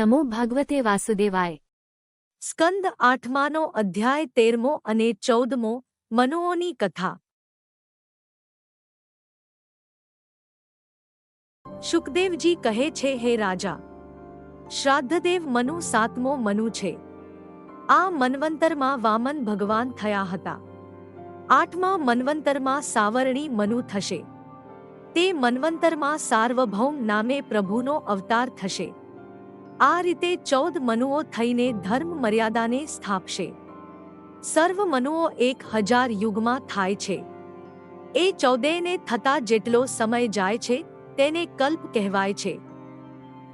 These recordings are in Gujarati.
નમો ભગવતે વાસુદેવાય. સ્કંદ આઠમાનો અધ્યાય તેરમો અને ચૌદમો મનુઓની કથા. શુકદેવજી કહે છે, હે રાજા, શ્રાદ્ધદેવ મનુ સાતમો મનુ છે. આ મન્વંતરમાં વામન ભગવાન થયા હતા. આઠમા મન્વંતરમાં સાવરણી મનુ થશે. તે મન્વંતરમાં સાર્વભૌમ નામે પ્રભુનો અવતાર થશે. આ રીતે ચૌદ મનુઓ થઈને ધર્મ મર્યાદાને સ્થાપશે. સર્વ મનુઓ એક હજાર યુગમાં થાય છે. એ ચૌદેને થતા જેટલો સમય જાય છે, તેને કલ્પ કહેવાય છે.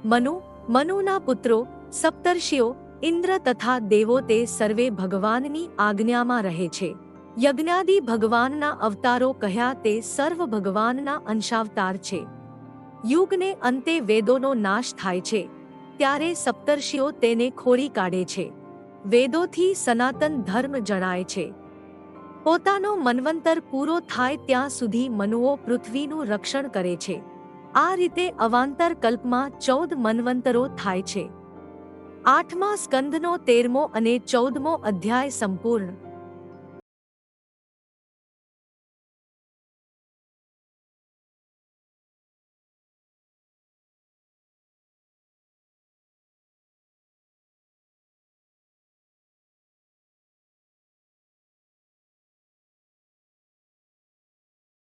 મનુ, મનુના પુત્રો, સપ્તર્ષિઓ, ઇન્દ્ર તથા દેવો તે સર્વે ભગવાનની આજ્ઞામાં રહે છે. યજ્ઞાદિ ભગવાનના અવતારો કહ્યા તે સર્વ ભગવાનના અંશાવતાર છે. યુગને અંતે વેદોનો નાશ થાય છે. ત્યારે સપ્તર્ષિઓ તેને ખોળી કાઢે છે. વેદોથી સનાતન ધર્મ જણાય છે. પોતાનો મન્વંતર પૂરો થાય ત્યાં સુધી મનુઓ પૃથ્વીનું રક્ષણ કરે છે. આ રીતે અવાંતર કલ્પમાં ચૌદ મન્વંતરો થાય છે. આઠમા સ્કંદનો તેરમો અને ચૌદમો અધ્યાય સંપૂર્ણ.